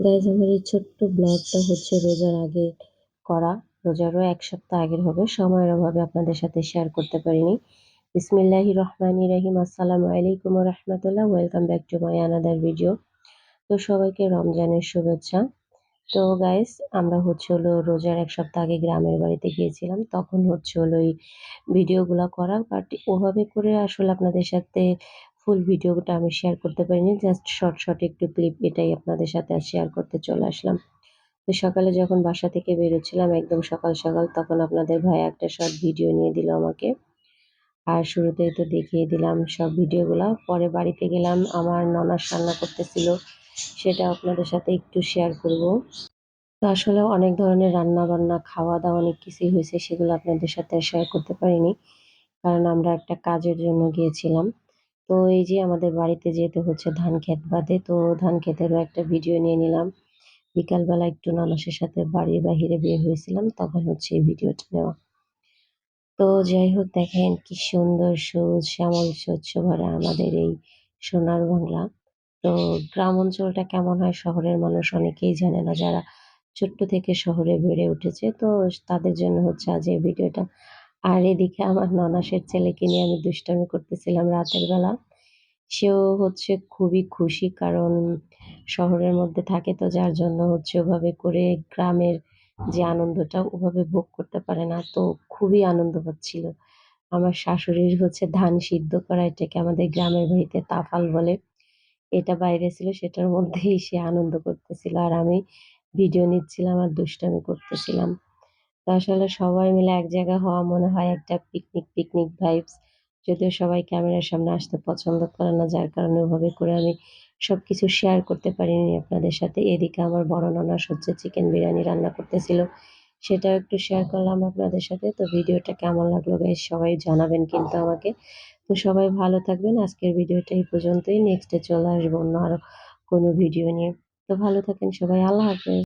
Guys আমার এই ছোট্ট ব্লগটা হচ্ছে রোজার আগে করা। রোজারও এক সপ্তাহ আগের হবে, সময়ের অভাবে আপনাদের সাথে শেয়ার করতে পারিনি। বিসমিল্লাহি রহমান রাহিম, আসসালামু আলাইকুম রহমতুল্লাহ welcome back to my another video তো সবাইকে রমজানের শুভেচ্ছা। তো গাইস আমরা হচ্ছে হলো রোজার এক সপ্তাহ আগে গ্রামের বাড়িতে গিয়েছিলাম, তখন হচ্ছে হলো এই ভিডিওগুলো করা। বাট ওভাবে করে আসলে আপনাদের সাথে ফুল ভিডিওটা আমি শেয়ার করতে পারিনি জাস্ট শর্ট শর্ট একটু ক্লিপ এটাই আপনাদের সাথে শেয়ার করতে চলে আসলাম। তো সকালে যখন বাসা থেকে বেরোচ্ছিলাম, একদম সকাল সকাল, তখন আপনাদের ভাই একটা শর্ট ভিডিও নিয়ে দিল আমাকে। আর শুরুতেই তো দেখিয়ে দিলাম সব ভিডিওগুলো। পরে বাড়িতে গেলাম, আমার ননার রান্না করতেছিল, সেটা আপনাদের সাথে একটু শেয়ার করব। তো আসলে অনেক ধরনের রান্না বান্না খাওয়া দাওয়া অনেক কিছুই হয়েছে, সেগুলো আপনাদের সাথে শেয়ার করতে পারিনি। কারণ আমরা একটা কাজের জন্য গিয়েছিলাম। তো এই যে আমাদের বাড়িতে যেতে হচ্ছে ধান ক্ষেত বাদে, তো ধান ক্ষেতেরও একটা ভিডিও নিয়ে নিলাম। বিকালবেলা একটু নানসের সাথে বাড়ির বাহিরে বের হয়েছিলাম, তখন হচ্ছে এই ভিডিওটা নেওয়া। তো যাই হোক, দেখেন কি সুন্দর সবুজ শ্যামল স্বচ্ছ ভরা আমাদের এই সোনার বাংলা। তো গ্রাম অঞ্চলটা কেমন হয় শহরের মানুষ অনেকেই জানে না, যারা ছোট্ট থেকে শহরে বেড়ে উঠেছে। তো তাদের জন্য হচ্ছে আজ এই ভিডিওটা আর এদিকে আমার ননাসের ছেলেকে নিয়ে আমি দুষ্টামি করতেছিলাম রাতের বেলা। সেও হচ্ছে খুবই খুশি কারণ শহরের মধ্যে থাকে তো, যার জন্য হচ্ছে ওভাবে করে গ্রামের যে আনন্দটা ওভাবে ভোগ করতে পারে না। তো খুবই আনন্দ পাচ্ছিল। আমার শাশুড়ির হচ্ছে ধান সিদ্ধ করা, এটাকে আমাদের গ্রামের বাড়িতে তাফাল বলে। এটা বাইরে ছিল, সেটার মধ্যেই সে আনন্দ করতেছিল। আর আমি ভিডিও নিচ্ছিলাম আর দুষ্টামি করতেছিলাম। আসলে সবাই মিলে এক জায়গায় হওয়া মনে হয় একটা পিকনিক পিকনিক ভাইবস যদিও সবাই ক্যামেরার সামনে আসতে পছন্দ করে না, যার কারণে ওভাবে করে আমি সব কিছু শেয়ার করতে পারিনি আপনাদের সাথে। এদিকে আমার বড় নানা হচ্ছে চিকেন বিরিয়ানি রান্না করতেছিল, সেটাও একটু শেয়ার করলাম আপনাদের সাথে। তো ভিডিওটা কেমন লাগল বেশ সবাই জানাবেন কিন্তু আমাকে। তো সবাই ভালো থাকবেন, আজকের ভিডিওটা এই পর্যন্তই। নেক্সটে চলে আসব অন্য আরও কোনো ভিডিও নিয়ে। তো ভালো থাকেন সবাই, আল্লাহ হাফেজ।